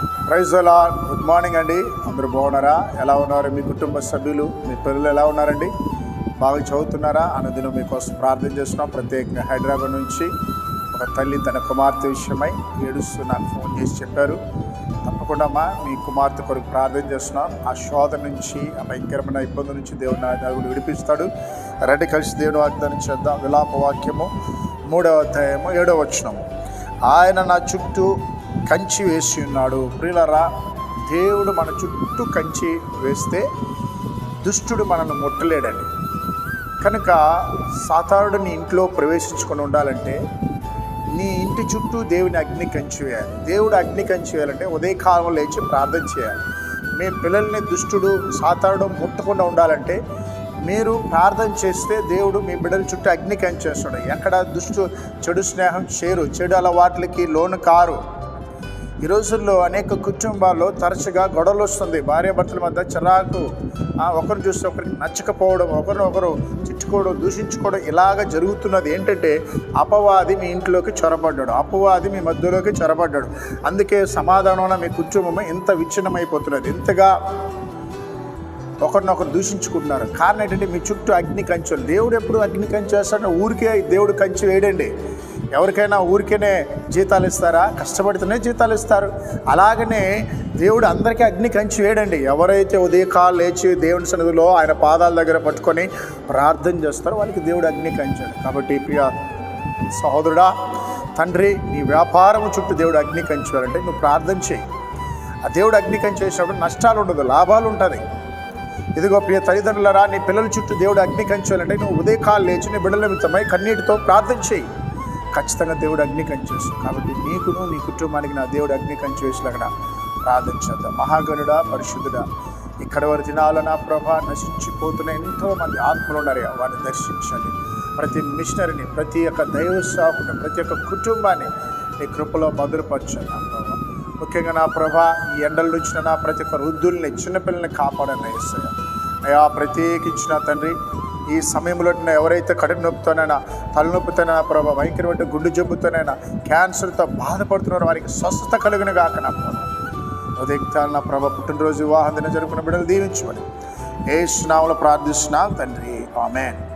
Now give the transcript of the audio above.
Praise అలా good morning అండి. అందరూ బాగున్నారా? ఎలా ఉన్నారు మీ కుటుంబ సభ్యులు? మీ పిల్లలు ఎలా ఉన్నారండి? బాగా చదువుతున్నారా? అన్నదినం మీకోసం ప్రార్థన చేస్తున్నాం. ప్రత్యేకంగా హైదరాబాద్ నుంచి ఒక తల్లి తన కుమార్తె విషయమై ఏడుస్తూ నాకు ఫోన్ చేసి చెప్పారు. తప్పకుండా అమ్మా మీ కుమార్తె కొరకు ప్రార్థన చేస్తున్నాం. ఆ శోధ నుంచి ఆ భయంకరమైన ఇబ్బంది నుంచి దేవుని నాయకుడు విడిపిస్తాడు. రెడ్డి కలిసి దేవుని వాగ్దానం చేద్దాం. విలాప వాక్యము మూడవ అధ్యాయము ఏడవ వచనము. ఆయన నా చుట్టూ కంచి వేసి ఉన్నాడు. ప్రియులరా దేవుడు మన చుట్టూ కంచి వేస్తే దుష్టుడు మనల్ని ముట్టలేడండి. కనుక సాతారుడు నీ ఇంట్లో ప్రవేశించుకొని ఉండాలంటే నీ ఇంటి చుట్టూ దేవుని అగ్ని కంచి వేయాలి. దేవుడు అగ్ని కంచి వేయాలంటే ఉదయకాలం లేచి ప్రార్థన చేయాలి. మీ పిల్లల్ని దుష్టుడు సాతారుడు ముట్టకుండా ఉండాలంటే మీరు ప్రార్థన చేస్తే దేవుడు మీ బిడ్డల చుట్టూ అగ్ని కంచేస్తాడు ఎక్కడ దుష్టు చెడు స్నేహం చేరు చెడు అలవాట్లకి లోను కారు. ఈ రోజుల్లో అనేక కుటుంబాల్లో తరచుగా గొడవలు వస్తుంది భార్యాభర్తల మధ్య చిరాకు ఒకరు చూస్తే ఒకరికి నచ్చకపోవడం ఒకరిని ఒకరు తిట్టుకోవడం దూషించుకోవడం ఇలాగ జరుగుతున్నది ఏంటంటే అపవాది మీ ఇంట్లోకి చొరబడ్డాడు. అపవాది మీ మధ్యలోకి చొరబడ్డాడు. అందుకే సమాధానం మీ కుటుంబం ఇంత విచ్ఛిన్నమైపోతున్నది. ఇంతగా ఒకరినొకరు దూషించుకుంటున్నారు. కారణం ఏంటంటే మీ చుట్టూ అగ్ని కంచెలు. దేవుడు ఎప్పుడు అగ్ని కంచె వేస్తాడో ఊరికే దేవుడు కంచె వేయడండి. ఎవరికైనా ఊరికేనే జీతాలు ఇస్తారా? కష్టపడితేనే జీతాలు ఇస్తారు. అలాగనే దేవుడు అందరికీ అగ్ని కంచి వేయడండి ఎవరైతే ఉదయకాలు లేచి దేవుని సన్నిధిలో ఆయన పాదాల దగ్గర పట్టుకొని ప్రార్థన చేస్తారో వాళ్ళకి దేవుడు అగ్ని కంచాడు. కాబట్టి ప్రియ సహోదరుడా తండ్రి నీ వ్యాపారం చుట్టూ దేవుడు అగ్ని కంచాడంటే నువ్వు ప్రార్థన చేయి. ఆ దేవుడు అగ్ని కంచి వేసినప్పుడు నష్టాలు ఉండదు లాభాలు ఉంటుంది ఇదిగో ప్రియ తల్లిదండ్రులరా నీ పిల్లల చుట్టూ దేవుడు అగ్ని కంచాలంటే నువ్వు ఉదయకాలు లేచి నీ బిడ్డల నిమిత్తమై కన్నీటితో ప్రార్థన చేయి. ఖచ్చితంగా దేవుడు అగ్ని కంచేసు కాబట్టి నీకును నీ కుటుంబానికి నా దేవుడు అగ్ని కంచి వేసిలాగా ప్రార్థన చేద్దాం. మహాగణుడా పరిశుద్ధుడా ఇక్కడ వారి దినాల నా ప్రభా నశించిపోతున్న ఎంతో మంది ఆత్మలు ఉన్నారయ్యా వారిని దర్శించండి. ప్రతి మిషనరీని ప్రతి ఒక్క దైవ సాకుని ప్రతి ఒక్క కుటుంబాన్ని నీ కృపలో భద్రపరచండి నా ప్రభా. ముఖ్యంగా నా ప్రభా ఈ ఎండల నుంచి నా ప్రతి ఒక్క వృద్ధుల్ని చిన్నపిల్లల్ని కాపాడని వేస్తాయా అయా ప్రత్యేకించిన తండ్రి ఈ సమయంలో ఎవరైతే కడుపు నొప్పితోనైనా తలనొప్పితోనైనా ప్రభావ భయంకరమైన గుండె జబ్బుతోనైనా క్యాన్సర్తో బాధపడుతున్నారో వారికి స్వస్థత కలిగిన గాక నా ప్రభావ ఉదయకాల ప్రభ పుట్టినరోజు వివాహం దిన జరుపుకున్న బిడ్డలు దీవించమని. ఏ స్నామంలో ప్రార్థిస్తున్నాం తండ్రి. ఆమెన్.